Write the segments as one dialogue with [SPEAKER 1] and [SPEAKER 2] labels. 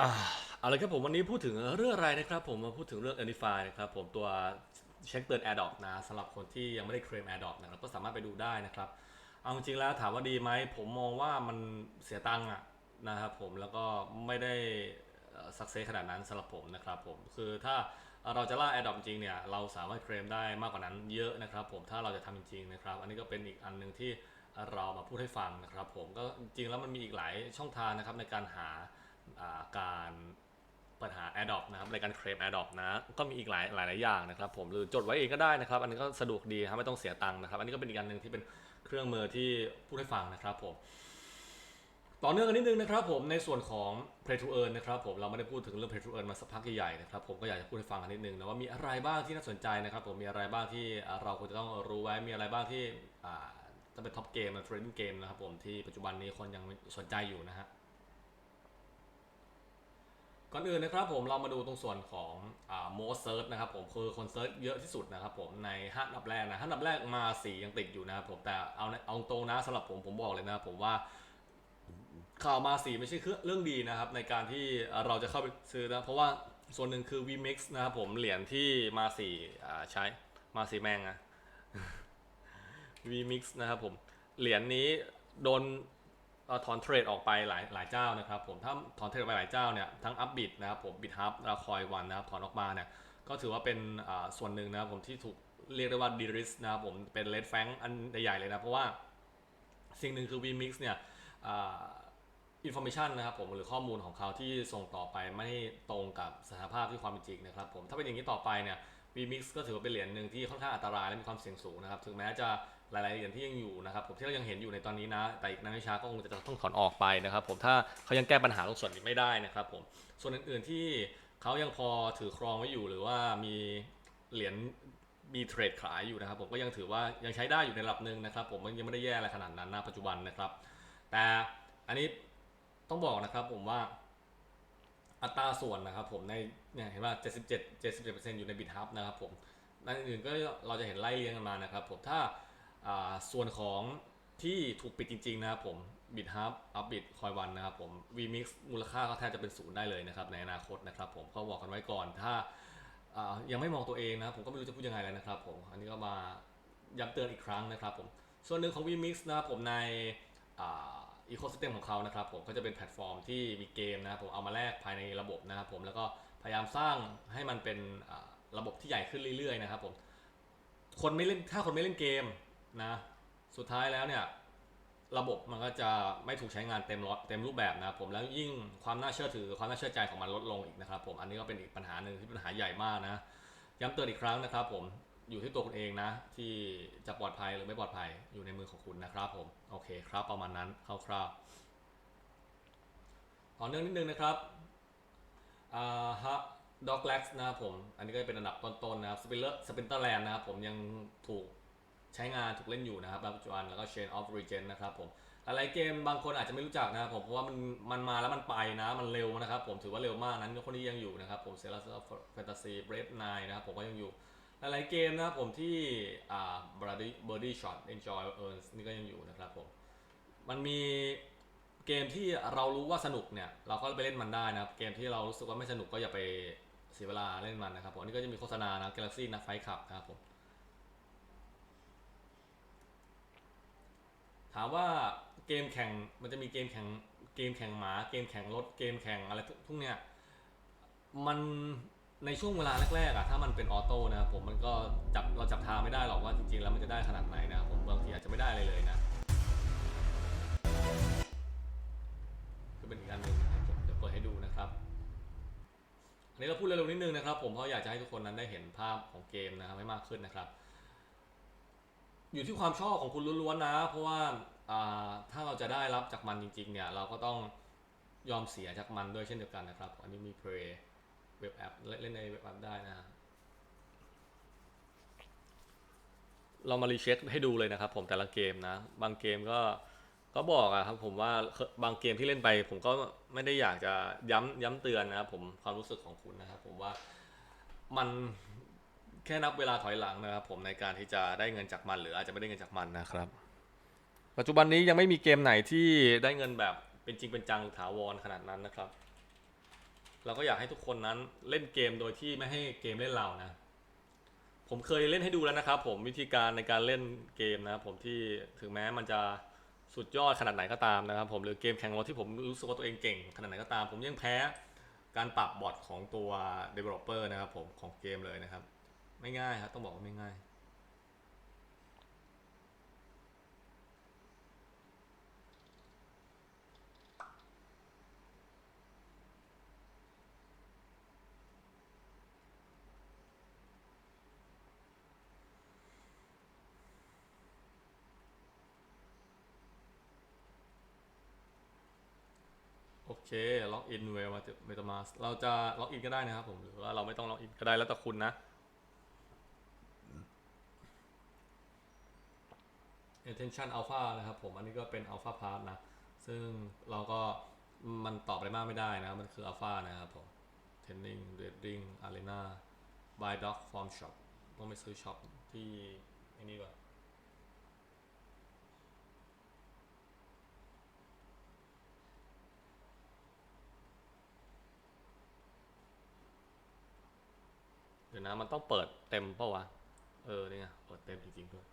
[SPEAKER 1] อ่าเอาละครับผมวันนี้พูดถึงเรื่องอะไรนะครับผมมาพูดถึงเรื่อง a n i f y นะครับผมตัวเช็คเตือน AirDrop นะสำหรับคนที่ยังไม่ได้เคลม AirDrop นะครับก็สามารถไปดูได้นะครับ เอาจริงๆแล้วถามว่าดีไหมผมมองว่ามันเสียตังค์อะนะครับผมแล้วก็ไม่ได้สักเซสขนาดนั้นสำหรับผมนะครับผมคือถ้าเราจะล่า AirDrop จริงเนี่ยเราสามารถเคลมได้มากกว่านั้นเยอะนะครับผมถ้าเราจะทำจริงๆนะครับอันนี้ก็เป็นอีกอันหนึ่งที่เรามาพูดให้ฟังนะครับผมก็จริงแล้วมันมีอีกหลายช่องทางนะครับในการหา การปัญหา a d o p นะครับในการเคลม a d o p นะก็มีอีกหลายหลายหลายอย่างนะครับผมหรือจดไว้เองก็ได้นะครับ อันนี้ก็สะดวกดีครับไม่ต้องเสียตังค์นะครับ อันนี้ก็เป็นอีกอันหนึ่งที่เป็นเครื่องมือที่พูดให้ฟังนะครับผมต่อเนื่องกันนิดนึงนะครับผมในส่วนของ Play to Earn นะครับผมเราไม่ได้พูดถึงเรื่อง Play to Earn มาสักพักใหญ่ๆนะครับผมก็อยากจะพูดให้ฟังกันนิดนึงนะว่ามีอะไรบ้างที่น่าสนใจนะครับผมมีอะไรบ้างที่เราควรจะต้องรู้ไว้มีอะไรบ้างที่จะเป็นท็อปเกมนะเทรดดิ้งเกมนะครับผมที่ปัจจุบันนี้คนยังสนใจอยู่นะฮะ ก่อนอื่นนะครับผมเรามาดูตรงส่วนของอ่า most search นะครับผมคือคนเซิร์ชเยอะที่สุดนะครับผมในห้าอันดับแรกนะห้าอันดับแรกมาสียังติดอยู่นะครับผมแต่เอาเอาตรงนะสำหรับผมผมบอกเลยนะครับผมว่าข่าวมาสีไม่ใช่เรื่องดีนะครับในการที่เราจะเข้าไปซื้อนะเพราะว่าส่วนหนึ่งคือ VMix นะครับผมเหรียญที่มาสีใช้มาสีแมงอะ VMix นะครับผมเหรียญนี้โดน เอ่อถอนเทรดออกไปหลายหลายเจ้านะครับผมถ้าถอนเทรดออกไปหลายเจ้าเนี่ยทั้งอัพบิตนะครับผมบิตฮับแล้วคอยวันนะครับถอนออกมาเนี่ยก็ถือว่าเป็นส่วนหนึ่งนะครับผมที่ถูกเรียกได้ว่าดีริสนะครับผมเป็นเลดแฟงอันใหญ่เลยนะเพราะว่าสิ่งหนึ่งคือ VMix เนี่ยอินโฟมิชันนะครับผมหรือข้อมูลของเขาที่ส่งต่อไปไม่ตรงกับสถานภาพที่ความเป็นจริงนะครับผมถ้าเป็นอย่างนี้ต่อไปเนี่ย VMix ก็ถือว่าเป็นเหรียญหนึ่งที่ค่อนข้างอันตรายและมีความเสี่ยงสูงนะครับถึงแม้จะ หลายๆเหรียญที่ยังอยู่นะครับผมที่เรายังเห็นอยู่ในตอนนี้นะ แต่อีกนั้นไม่ช้าก็คงจะต้องถอนออกไปนะครับผมถ้าเขายังแก้ปัญหาตรงส่วนนี้ไม่ได้นะครับผมส่วนอื่นๆที่เขายังพอถือครองไว้อยู่ หรือว่ามีเหรียญมีเทรดขายอยู่นะครับ ผมก็ยังถือว่ายังใช้ได้อยู่ในระดับหนึ่งนะครับ ผมมันยังไม่ได้แย่อะไรขนาดนั้นนะปัจจุบันนะครับ แต่อันนี้ต้องบอกนะครับผมว่าอัตราส่วนนะครับผมในเนี่ยเห็นว่า 77 77%อยู่ในบิตฮับนะครับผมด้านอื่นก็เราจะเห็นไล่เรียงกันมานะครับผมถ้า ส่วนของที่ถูกปิดจริง ๆ นะครับผมบิตฮับอัพบิตคอยวันนะครับผม VMix มูลค่าก็แทบจะเป็นศูนย์ได้เลยนะครับในอนาคตนะครับผมก็บอกกันไว้ก่อนถ้ายังไม่มองตัวเองนะครับผมก็ไม่รู้จะพูดยังไงแล้วนะครับผมอันนี้ก็มาย้ำเตือนอีกครั้งนะครับผมส่วนหนึ่งของ VMix นะครับผมในอีโคส y เ e มของเขานะครับผมก็จะเป็นแพลตฟอร์มที่มีเกมนะครับผมเอามาแลกภายในระบบนะครับผมแล้วก็พยายามสร้างให้มันเป็นระบบที่ใหญ่ขึ้นเรื่อยๆนะครับผมคนไม่เล่นถ้าคนไม่เล่นเกม นะสุดท้ายแล้วเนี่ยระบบมันก็จะไม่ถูกใช้งานเต็มร้อยเต็มรูปแบบนะครับผมแล้วยิ่งความน่าเชื่อถือความน่าเชื่อใจของมันลดลงอีกนะครับผมอันนี้ก็เป็นอีกปัญหาหนึ่งที่เป็นปัญหาใหญ่มากนะย้ำเตือนอีกครั้งนะครับ ผมอยู่ที่ตัวคุณเองนะ ที่จะปลอดภัยหรือไม่ปลอดภัยอยู่ในมือของคุณนะครับผมโอเคครับประมาณนั้นคร่าวๆต่อเนื่องนิดนึงนะครับอ่าฮะด็อกแล็กซ์นะครับผมอันนี้ก็เป็นอันดับต้นๆนะครับสปินเลอร์สปินเตอร์แลนด์นะครับผมยังถูก ใช้งานถูกเล่นอยู่นะครับปัจจุบันแล้วก็ Chain of Regen นะครับผมหลายเกมบางคนอาจจะไม่รู้จักนะครับผมเพราะว่ามันมันมาแล้วมันไปนะมันเร็วนะครับผมถือว่าเร็วมากนั้นคนนี้ยังอยู่นะครับผม s a i l o r of Fantasy Brave 9นะครับผมก็ยังอยู่หลายเกมนะครับผมที่อ่า Birdie Birdie Shot Enjoy Earns นี่ก็ยังอยู่นะครับผมมันมีเกมที่เรารู้ว่าสนุกเนี่ยเราก็ไปเล่นมันได้นะครับเกมที่เรารู้สึกว่าไม่สนุกก็อย่าไปเสียเวลาเล่นมันนะครับผมนนี้ก็จะมีโฆษณานะ Galaxy นะไฟขับนะครับผม ถามว่าเกมแข่งมันจะมีเกมแข่งเกมแข่งหมา เกมแข่งรถเกมแข่งอะไรทุกเนี้ยมันในช่วงเวลาแรกๆอะถ้ามันเป็นออโต้นะครับผมมันก็จับเราจับทางไม่ได้หรอกว่าจริงๆแล้วมันจะได้ขนาดไหนนะครับผมบางทีอาจจะไม่ได้อะไรเลยนะก็เป็นอีกอันหนึ่งนะครับผมเดี๋ยวเปิดให้ดูนะครับอันนี้เราพูดเร็วๆนิดนึงนะครับ ผมเพราะอยากจะให้ทุกคนนั้นได้เห็นภาพของเกมนะครับให้มากขึ้นนะครับ อยู่ที่ความชอบของคุณล้วนๆนะ เพราะว่าถ้าเราจะได้รับจากมันจริงๆเนี่ยเราก็ต้องยอมเสียจากมันด้วยเช่นเดียวกันนะครับ อันนี้มี Play เว็บแอปเล่นในเว็บแอปได้นะฮะเรามารีเช็คให้ดูเลยนะครับ ผมแต่ละเกมนะ บางเกมก็ก็บอกอะครับผมว่าบางเกมที่เล่นไป ผมก็ไม่ได้อยากจะย้ำย้ำเตือนนะครับผมความรู้สึกของคุณนะครับ ผมว่ามัน แค่นับเวลาถอยหลังนะครับผมในการที่จะได้เงินจากมันหรืออาจจะไม่ได้เงินจากมันนะครับ ปัจจุบันนี้ยังไม่มีเกมไหนที่ได้เงินแบบเป็นจริงเป็นจังถาวรขนาดนั้นนะครับ เราก็อยากให้ทุกคนนั้นเล่นเกมโดยที่ไม่ให้เกมเล่นเรานะ ผมเคยเล่นให้ดูแล้วนะครับ ผมวิธีการในการเล่นเกมนะครับผมที่ถึงแม้มันจะสุดยอดขนาดไหนก็ตามนะครับ ผมหรือเกมแข่งรถที่ผมรู้สึกว่าตัวเองเก่งขนาดไหนก็ตาม ผมยังแพ้การปรับบอทของตัว developer นะครับผมของเกมเลยนะครับ ไม่ง่ายครับต้องบอกว่าไม่ง่าย โอเคล็อกอินเวลมาเมตามาสเราจะล็อกอินก็ได้นะครับผมหรือว่าเราไม่ต้องล็อกอินก็ได้แล้วแต่คุณนะ attention alpha นะครับผมอันนี้ก็เป็น alpha part นะ ซึ่งเราก็มันตอบอะไรมากไม่ได้นะ มันคือ alpha นะครับผม training reading arena buy dog farm shop ต้องไปซื้อช็อปที่อ้นี่ก่อนเดี๋ยวนะมันต้องเปิดเต็มเปล่าวะ เออนี่ไงเปิดเต็มจริงๆด้วย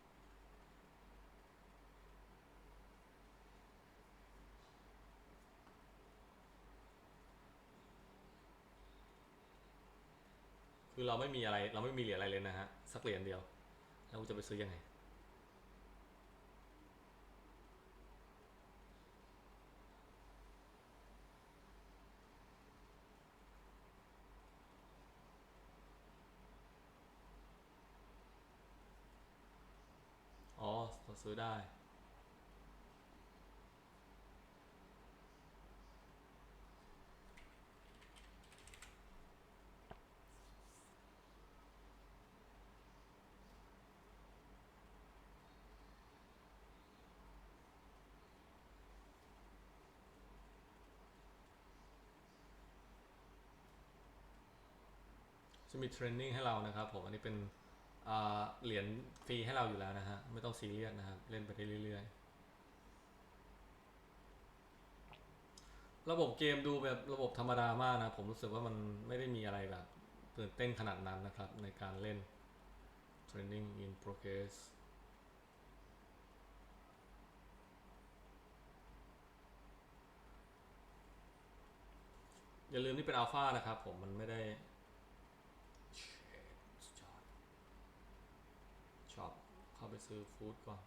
[SPEAKER 1] คือเราไม่มีอะไร เราไม่มีเหรียญอะไรเลยนะฮะ สักเหรียญเดียว แล้วกูจะไปซื้อยังไง อ๋อเราซื้อได้ จะมีเทรนนิ่งให้เรานะครับผมอันนี้เป็นเหรียญฟรีให้เราอยู่แล้วนะฮะไม่ต้องซีเรียสนะครับเล่นไปได้เรื่อยๆ ระบบเกมดูแบบระบบธรรมดามากนะผมรู้สึกว่ามันไม่ได้มีอะไรแบบตื่นเต้นขนาดนั้นนะครับในการเล่น Training in progress อย่าลืมนี่เป็นอัลฟานะครับผมมันไม่ได้ ช็อป เข้าไปซื้อฟู้ดก่อน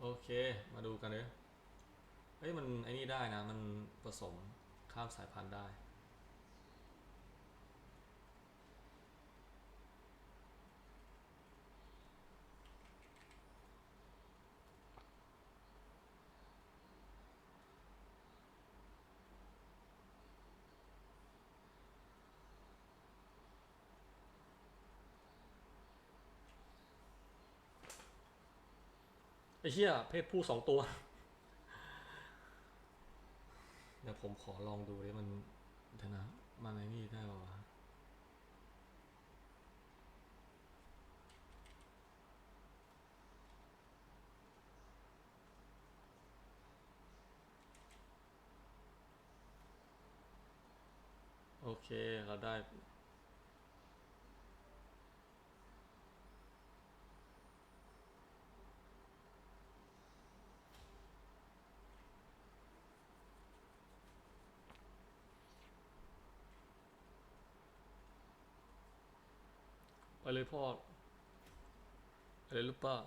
[SPEAKER 1] โอเค มาดูกันเลยเฮ้ย มันไอ้นี่ได้นะ มันผสมข้ามสายพันธุ์ได้ เหี้ยเพศผู้สองตัวเดี๋ยวผมขอลองดูดิมันเดี๋ยวนะมันนี่ได้ป่าวะโอเค เราได้ ไปเลยพ่ออะไรหรือเปล่า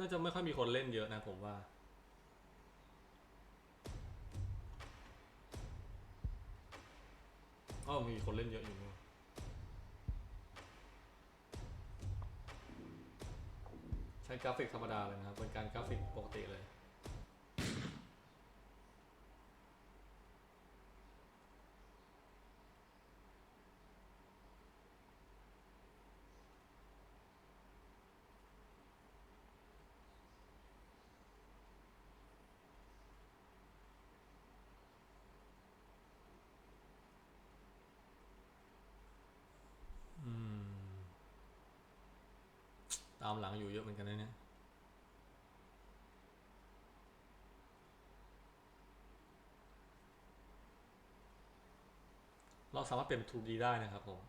[SPEAKER 1] น่าจะไม่ค่อยมีคนเล่นเยอะนะผมว่า อ๋อมีคนเล่นเยอะอยู่นี่ใช้กราฟิกธรรมดาเลยนะครับ เป็นการกราฟิกปกติเลย ตามหลังอยู่เยอะเหมือนกันนะเนี่ยเราสามารถเปลี่ยนเป็น 2D ได้นะครับผม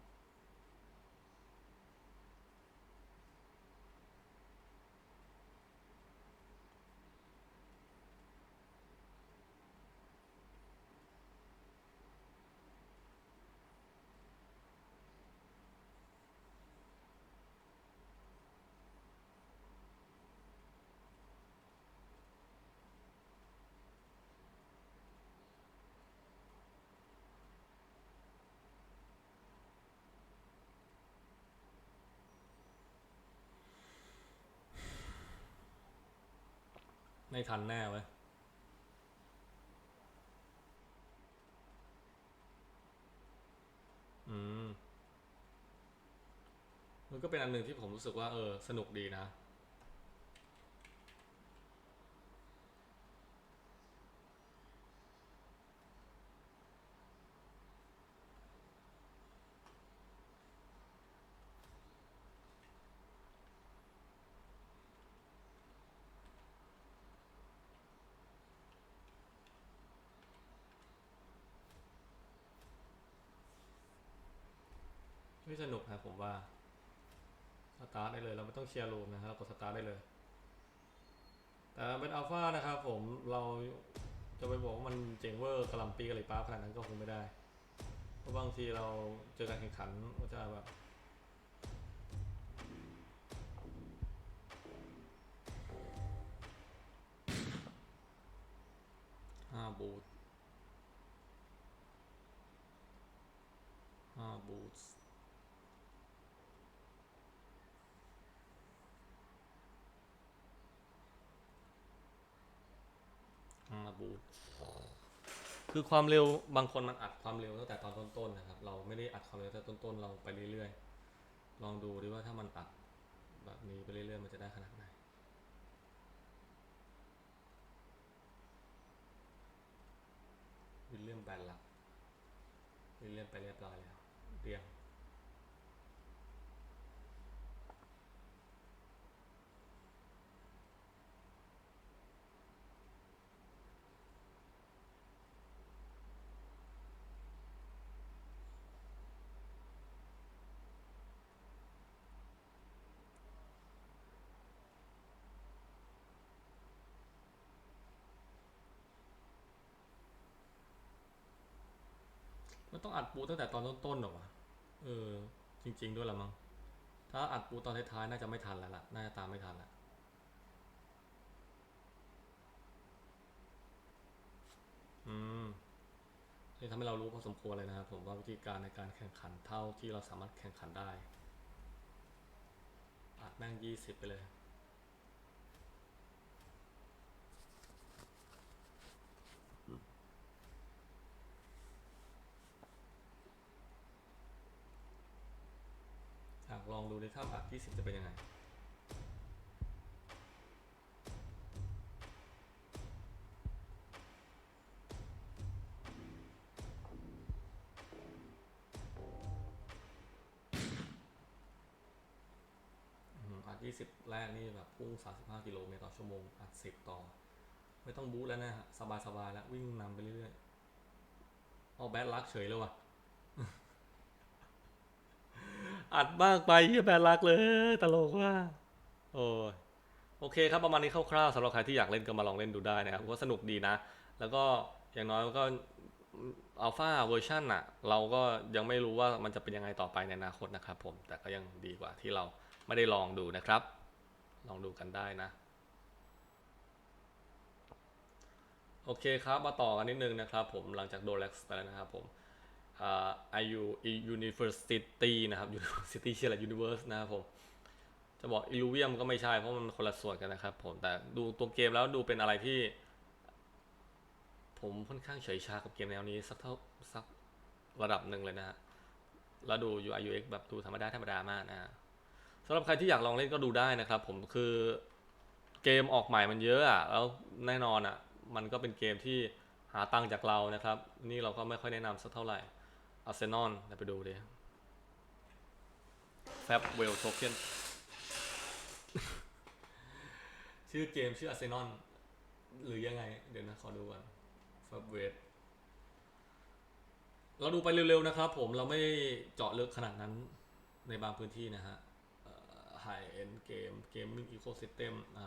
[SPEAKER 1] ไม่ทันแน่เว้ยอืม มันก็เป็นอันหนึ่งที่ผมรู้สึกว่า เออ สนุกดีนะ ไม่สนุกครับผมว่า สตาร์ทได้เลย เราไม่ต้องเคลียร์รูมนะครับเรากดสตาร์ทได้เลย แต่เป็นอัลฟานะครับผมเราจะไปบอกว่ามันเจ๋งเวอร์กระหลำปีกระหลีป้าขนาดนั้นก็คงไม่ได้ เพราะบางทีเราเจอการแข่งขันก็จะแบบห้าบูทห้าบูท ห้าบูท คือความเร็วบางคนมันอัดความเร็วตั้งแต่ตอนต้นๆนะครับ เราไม่ได้อัดความเร็วตั้งแต่ต้นๆเราไปเรื่อยๆ ลองดูดิว่าถ้ามันอัดแบบนี้ไปเรื่อยๆมันจะได้ขนาดไหนวิลเลียมแบนลักวิลเลียมไปเรียบร้อยแล้วเรียง มันต้องอัดปูตั้งแต่ตอนต้นๆหรอวะ เออ จริง ๆ ด้วยละมั้ง ถ้าอัดปูตอนท้ายๆน่าจะไม่ทันแล้วล่ะ น่าจะตามไม่ทันละอืมนี่ทำให้เรารู้พอสมควรเลยนะครับผมว่าวิธีการในการแข่งขันเท่าที่เราสามารถแข่งขันได้ อัดแม่งยี่สิบไปเลย อยากลองดูในถ้าอัด20จะเป็นยังไงอืมอัด 20 แรกนี่แบบพุ่ง 35 กิโลเมตรต่อชั่วโมง อัด 10 ต่อ ไม่ต้องบูทแล้วนะฮะ สบาย ๆ แล้ววิ่งนำไปเรื่อยๆเอาแบดลักเฉยเลยว่ะ อัดมากไปเฮียแบดลักเลย ตลกว่าโอ้ยโอเคครับประมาณนี้คร่าวๆสำหรับใครที่อยากเล่นก็มาลองเล่นดูได้นะครับว่าสนุกดีนะ แล้วก็อย่างน้อยก็อัลฟาเวอร์ชันอะเราก็ยังไม่รู้ว่ามันจะเป็นยังไงต่อไปในอนาคตนะครับผม แต่ก็ยังดีกว่าที่เราไม่ได้ลองดูนะครับ ลองดูกันได้นะ โอเคครับมาต่อกันนิดนึงนะครับผมหลังจากโดนแล็กไปแล้วนะครับผม อ่า IU University นะครับ University เชื่ออะไร Universe นะครับผม จะบอก Illuvium ก็ไม่ใช่เพราะมันคนละส่วนกันนะครับผม แต่ดูตัวเกมแล้วดูเป็นอะไรที่ ผมค่อนข้างเฉยชากับเกมแนวนี้สักเท่าสักระดับหนึ่งเลยนะฮะ แล้วดู UI UX แบบดูธรรมดาธรรมดามากนะฮะสำหรับใครที่อยากลองเล่นก็ดูได้นะครับผมคือเกมออกใหม่มันเยอะอะแล้วแน่นอนอะ มันก็เป็นเกมที่หาตังค์จากเรานะครับ นี่เราก็ไม่ค่อยแนะนำสักเท่าไหร่ อาร์เซนอลไปดูดิแฟบเวลโทเค็นชื่อเกมชื่ออาร์เซนอลหรือยังไง เดี๋ยวนะ ขอดูก่อนแฟบเวลเราดูไปเร็วๆนะครับผมเราไม่เจาะลึกขนาดนั้นในบางพื้นที่นะฮะ High End Game Gaming Ecosystem อ่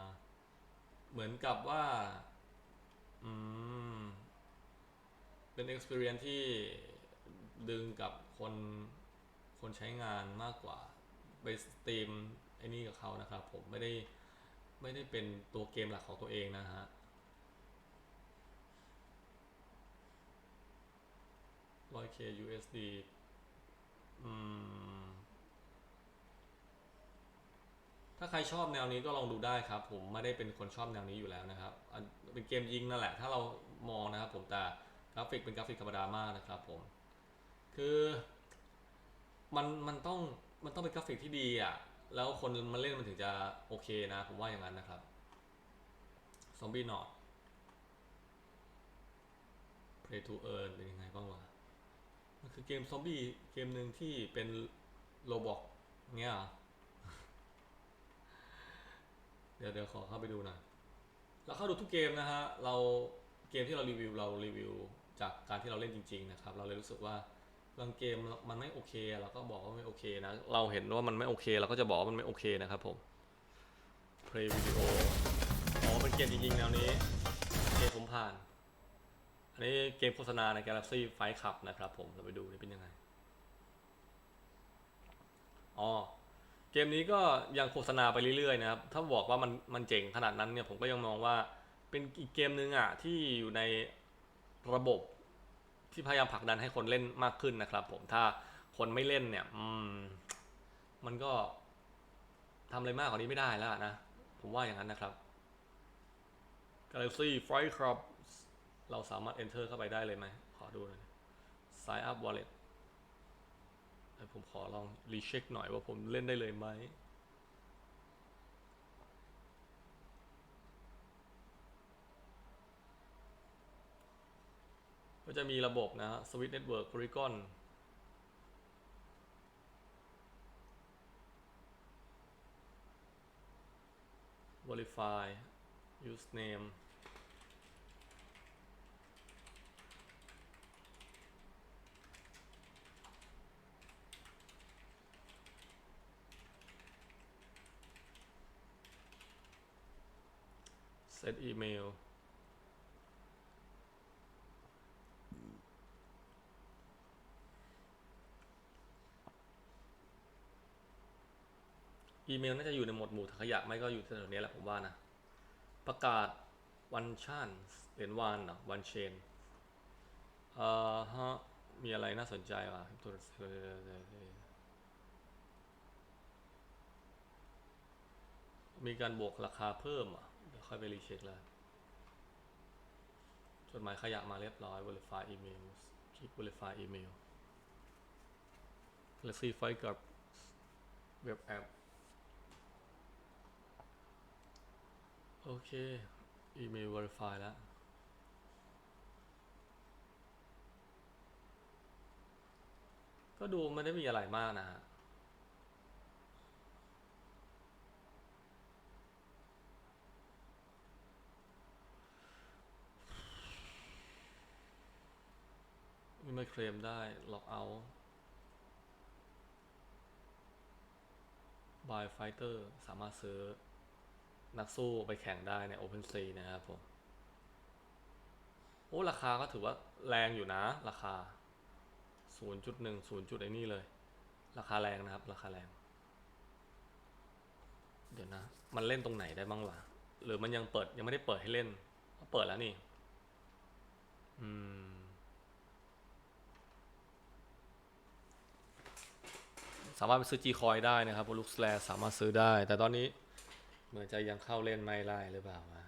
[SPEAKER 1] าเหมือนกับว่าเป็น experience ที่ ดึงกับคนคนใช้งานมากกว่าไปสตรีมไอ้นี่กับเขานะครับ ผมไม่ได้ไม่ได้เป็นตัวเกมหลักของตัวเองนะฮะ 100k USD อืม ถ้าใครชอบแนวนี้ก็ลองดูได้ครับ ผมไม่ได้เป็นคนชอบแนวนี้อยู่แล้วนะครับ เป็นเกมยิงนั่นแหละ ถ้าเรามองนะครับผมแต่กราฟิกเป็นกราฟิกธรรมดามากนะครับผม คือมันมันต้องมันต้องเป็นกราฟิกที่ดีอะ แล้วคนมาเล่นมันถึงจะโอเคนะ ผมว่าอย่างนั้นนะครับ ซอมบี้นอต Play to Earn เป็นยังไงบ้างวะ มันคือเกมซอมบี้เกมหนึ่งที่เป็นโลบอกเงี้ยเหรอเดี๋ยวเดี๋ยวขอเข้าไปดูหน่อยเราเข้าดูทุกเกมนะฮะ เราเกมที่เรารีวิวเรารีวิวจากการที่เราเล่นจริง ๆ นะครับ เราเลยรู้สึกว่า บางเกมมันไม่โอเคเราก็บอกว่าไม่โอเคนะ เราเห็นว่ามันไม่โอเคเราก็จะบอกว่ามันไม่โอเคนะครับผม play video อ๋อเป็นเกมจริงๆแนวนี้ เกมผมผ่าน อันนี้เกมโฆษณาใน Galaxy Fight Club นะครับผม เราไปดูนี่เป็นยังไง อ๋อ เกมนี้ก็ยังโฆษณาไปเรื่อยๆนะครับ ถ้าบอกว่ามันมันเจ๋งขนาดนั้นเนี่ยผมก็ยังมองว่าเป็นอีกเกมนึงอะที่อยู่ในระบบ ที่พยายามผลักดันให้คนเล่นมากขึ้นนะครับ ผมถ้าคนไม่เล่นเนี่ย อืม มันก็ทำอะไรมากกว่านี้ไม่ได้แล้วนะ ผมว่าอย่างนั้นนะครับ Galaxy Fight Club เราสามารถ enter เข้าไปได้เลยไหม ขอดูหน่อย sign up wallet ผมขอลองรีเช็คหน่อยว่าผมเล่นได้เลยไหม ก็จะมีระบบนะฮะ Switch Network Polygon Verify Username set email อีเมล อีเมลน่าจะอยู่ในหมวดหมู่ถังขยะไม่ก็อยู่แถวนี้แหละผมว่านะ ประกาศวันชันเหรียญวานเนาะวันเชนเอ่อฮะมีอะไรน่าสนใจวะตัวมีการบวกราคาเพิ่มอะเดี๋ยวค่อยไปรีเช็คแล้วจดหมายขยะมาเรียบร้อย verify email คลิก verify email Galaxy Fight กับเว็บแอป โอเค อีเมล verify แล้ว ก็ดูไม่ได้มีอะไรมากนะฮะไม่เคลมได้ล็อกเอาท์ Buy Fighter สามารถซื้อ นักสู้ไปแข่งได้ใน Open นซีนะครับผม โอ้ ราคาก็ถือว่าแรงอยู่นะ ราคา 0.1 0จุดไอ้นี่เลย ราคาแรงนะครับ ราคาแรง เดี๋ยวนะ มันเล่นตรงไหนได้บ้างวะหรือมันยังเปิดยังไม่ได้เปิดให้เล่น เปิดแล้วนี่ อืม สามารถไปซื้อจีคอยได้นะครับลูกแสลสามารถซื้อได้ แต่ตอนนี้ เหมือนจะยังเข้าเล่นไม่ได้หรือเปล่าวะ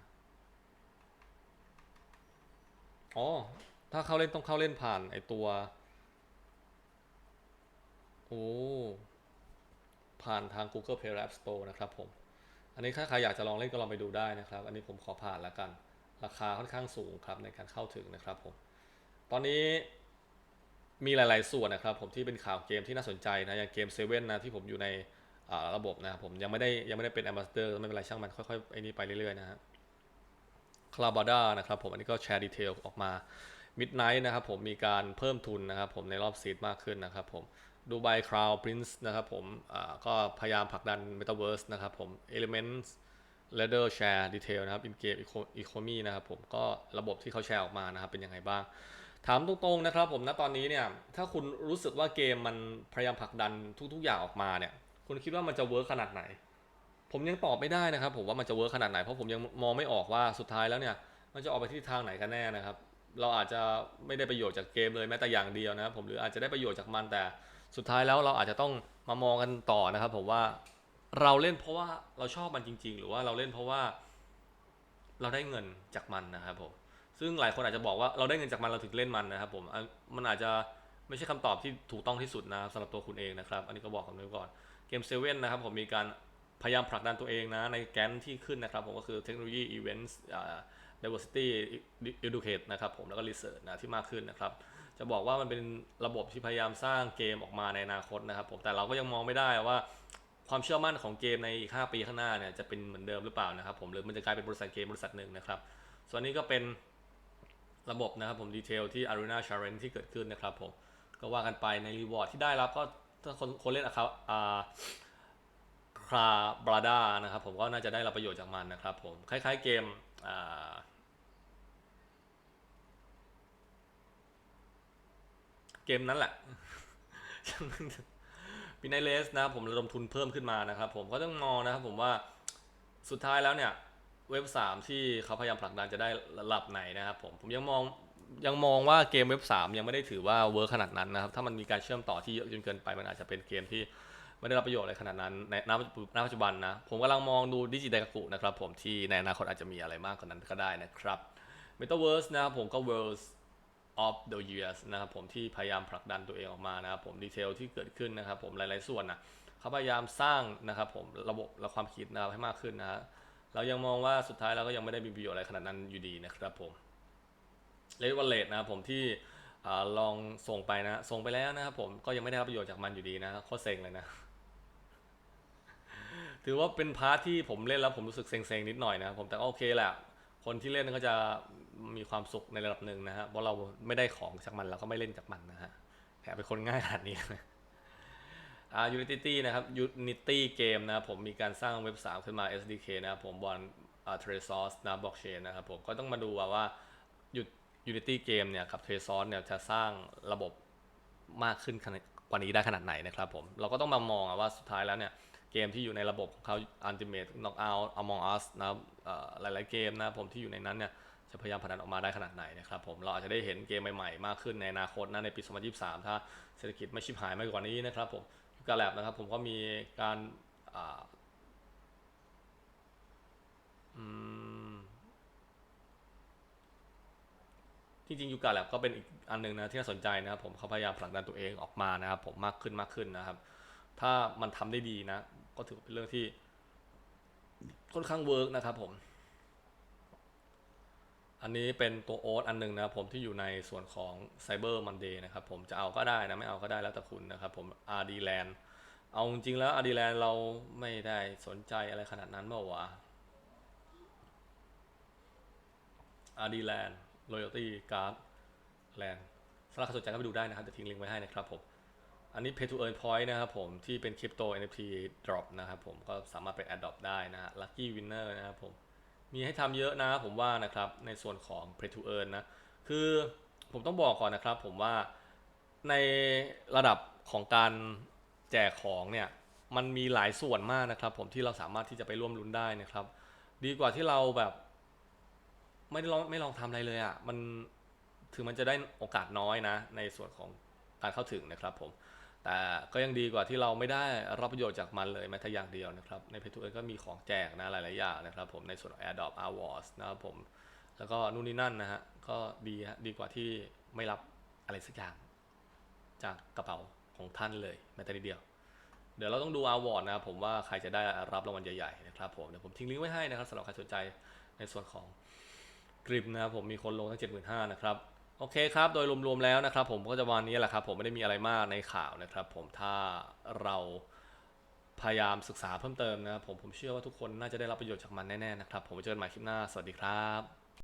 [SPEAKER 1] อ๋อ ถ้าเข้าเล่นต้องเข้าเล่นผ่านไอตัว โอ้ ผ่านทาง Google Play App Store นะครับผม อันนี้ถ้าใครอยากจะลองเล่นก็ลองไปดูได้นะครับ อันนี้ผมขอผ่านแล้วกัน ราคาค่อนข้างสูงครับในการเข้าถึงนะครับผม ตอนนี้มีหลาย ๆ ส่วนนะครับผมที่เป็นข่าวเกมที่น่าสนใจนะ อย่างเกมเซเว่นนะที่ผมอยู่ใน ระบบนะครับผมยังไม่ได้ยังไม่ได้เป็นแอมบาสเดอร์ไม่เป็นไรช่างมันค่อยๆไอ้นี่ไปเรื่อยๆนะฮะคลาบาด้านะครับผมอันนี้ก็แชร์ดีเทลออกมา Midnight นะครับผมมีการเพิ่มทุนนะครับผมในรอบซีดมากขึ้นนะครับผมดูไบคราวพรินซ์นะครับผมก็พยายามผลักดัน Metaverse นะครับผม Elements Ladder Share Detail นะครับ In Game Economy นะครับผมก็ระบบที่เขาแชร์ออกมานะครับเป็นยังไงบ้าง ถามตรงๆนะครับผมณตอนนี้เนี่ยถ้าคุณรู้สึกว่าเกมมันพยายามผลักดันทุกๆอย่างออกมาเนี่ย คุณคิดว่ามันจะเวิร์กขนาดไหน ผมยังตอบไม่ได้นะครับ ผมว่ามันจะเวิร์กขนาดไหนเพราะผมยังมองไม่ออกว่าสุดท้ายแล้วเนี่ย มันจะออกไปที่ทางไหนกันแน่นะครับ เราอาจจะไม่ได้ประโยชน์จากเกมเลยแม้แต่อย่างเดียวนะครับผมหรืออาจจะได้ประโยชน์จากมันแต่สุดท้ายแล้วเราอาจจะต้องมามองกันต่อนะครับ ผมว่าเราเล่นเพราะว่าเราชอบมันจริง ๆ หรือว่าเราเล่นเพราะว่า เราได้เงินจากมันนะครับผมซึ่งหลายคนอาจจะบอกว่าเราได้เงินจากมันเราถึงเล่นมันนะครับ ผมมันอาจจะไม่ใช่คำตอบที่ถูกต้องที่สุดนะสำหรับตัวคุณเองนะครับ อันนี้ก็บอกกันไว้ก่อน เกมเซเว่นนะครับผมมีการพยายามผลักดันตัวเองนะในแกนที่ขึ้นนะครับผมก็คือเทคโนโลยีอีเวนต์ diversity educate นะครับผมแล้วก็ research นะที่มากขึ้นนะครับ จะบอกว่ามันเป็นระบบที่พยายามสร้างเกมออกมาในอนาคตนะครับผมแต่เราก็ยังมองไม่ได้ว่าความเชื่อมั่นของเกมในอีก5ปีข้างหน้าเนี่ยจะเป็นเหมือนเดิมหรือเปล่านะครับผมหรือมันจะกลายเป็นบริษัทเกมบริษัทหนึ่งนะครับ ส่วนนี้ก็เป็นระบบนะครับผมดีเทลที่ Arena Challenge ที่เกิดขึ้นนะครับผมก็ว่ากันไปในรีวอร์ดที่ได้รับก็ คนคนเล่นอะครับอ่าคราบราดานะครับผมก็น่าจะได้รับประโยชน์จากมันนะครับผมคล้ายๆเกมอ่าเกมนั้นแหละปีไนเลสนะครับผมระดมทุนเพิ่มขึ้นมานะครับผมก็ต้องมองนะครับผมว่าสุดท้ายแล้วเนี่ยเว็บสามที่เขาพยายามผลักดันจะได้ระดับไหนนะครับผมผมยังมอง ยังมองว่าเกมเว็บสามยังไม่ได้ถือว่าเวิร์ขนาดนั้นนะครับ ถ้ามันมีการเชื่อมต่อที่เยอะจนเกินไปมันอาจจะเป็นเกมที่ไม่ได้รับประโยชน์อะไรขนาดนั้นในณปัจจุบันนะ ผมกำลังมองดูดิจิไดกากุนะครับผมที่ในอนาคตอาจจะมีอะไรมากกว่านั้นก็ได้นะครับ Metaverse นะครับผมก็ Worlds of the Years นะครับผมที่พยายามผลักดันตัวเองออกมานะครับผมดีเทลที่เกิดขึ้นนะครับผมหลายๆส่วนนะเขาพยายามสร้างนะครับผมระบบและความคิดนะครับให้มากขึ้นนะฮะเรายังมองว่าสุดท้ายเราก็ยังไม่ได้มีประโยชน์อะไรขนาดนั้นอยู่ดีนะครับผม เลดวันเลตนะครับผมที่ลองส่งไปนะ ส่งไปแล้วนะครับผมก็ยังไม่ได้รับประโยชน์จากมันอยู่ดีนะโคตรเซ็งเลยนะ ถือว่าเป็นพาร์ทที่ผมเล่นแล้วผมรู้สึกเซ็งๆนิดหน่อยนะผมแต่โอเคแหละคนที่เล่นก็จะมีความสุขในระดับหนึ่งนะฮะเพราะเราไม่ได้ของจากมันเราก็ไม่เล่นจากมันนะฮะแถมเป็นคนง่ายขนาดนี้อ่า Unity นะครับ Unity เกมนะครับผมมีการสร้างเว็บ3ขึ้นมา SDK นะครับผมบนอ่า Trezor นะ Blockchain นะครับผมก็ต้องมาดูว่าว่า Unity เกมเนี่ยกับ Trezor เนี่ยจะสร้างระบบมากขึ้นกว่านี้ได้ขนาดไหนนะครับผม เราก็ต้องมามองว่าสุดท้ายแล้วเนี่ยเกมที่อยู่ในระบบของเขา Ultimate Knockout Among Us นะครับหลายๆเกมนะผมที่อยู่ในนั้นเนี่ยจะพยายามผลันออกมาได้ขนาดไหนนะครับผมเราอาจจะได้เห็นเกมใหม่ๆ มากขึ้นในอนาคตนะในปี 2023 ถ้าเศรษฐกิจไม่ชิบหายมากกว่านี้นะครับผมกาแลบนะครับผมก็มีการอ่า จริงๆยูกาแลบก็เป็นอีกอันหนึงนะที่น่าสนใจนะครับผมเขาพยายามผลักดันตัวเองออกมานะครับผมมากขึ้นมากขึ้นนะครับ ถ้ามันทำได้ดีนะ ก็ถือเป็นเรื่องที่ค่อนข้างเวิร์กนะครับผมอันนี้เป็นตัวโอ๊ตอันหนึงนะครับผมที่อยู่ในส่วนของ Cyber Monday นะครับผมจะเอาก็ได้นะ ไม่เอาก็ได้แล้วแต่คุณนะครับผม RD Land เอาจริงๆแล้ว RD Land เราไม่ได้สนใจอะไรขนาดนั้นเมื่อวะ RD Land Loyalty Card Land สำหรับใครสนใจก็ไปดูได้นะครับจะทิ้งลิงก์ไว้ให้นะครับผมอันนี้ pay to earn point นะครับผมที่เป็น crypto NFT drop นะครับผมก็สามารถไป adopt ได้นะฮะ lucky winner นะครับผมมีให้ทำเยอะนะผมว่านะครับในส่วนของ pay to earn นะคือผมต้องบอกก่อนนะครับผมว่าในระดับของการแจกของเนี่ยมันมีหลายส่วนมากนะครับผมที่เราสามารถที่จะไปร่วมลุ้นได้นะครับ ดีกว่าที่เราแบบ ไม่ได้ลองไม่ลองทำอะไรเลยอะ่ะมันถึงมันจะได้โอกาสน้อยนะ ในส่วนของการเข้าถึงนะครับผม แต่ก็ยังดีกว่าที่เราไม่ได้รับประโยชน์จากมันเลยแม้แต่อย่างเดียวนะครับ ในเพจทูเอก็มีของแจกนะหลายๆอย่างนะครับผมในส่วนของ AirDrop Awards นะครับผม แล้วก็นู่นนี่นั่นนะฮะก็ดีฮะดีกว่าที่ไม่รับอะไรสักอย่าง จากกระเป๋าของท่านเลยแม้แต่นิดเดียว เดี๋ยวเราต้องดูอาวอร์ดนะครับผมว่าใครจะได้รับรางวัลใหญ่ๆนะครับผมเดี๋ยวผมทิ้งลิงก์ไว้ให้นะครับสำหรับใครสนใจในส่วนของ กริมนะครับผมมีคนลงทั้ง 75,000นะครับโอเคครับโดยรวมๆแล้วนะครับ ผมก็จะวันนี้แหละครับผมไม่ได้มีอะไรมากในข่าวนะครับ ผมถ้าเราพยายามศึกษาเพิ่มเติมนะครับผมผมเชื่อว่าทุกคนน่าจะได้รับประโยชน์จากมันแน่ๆนะครับ ผมเจอกันใหม่คลิปหน้าสวัสดีครับ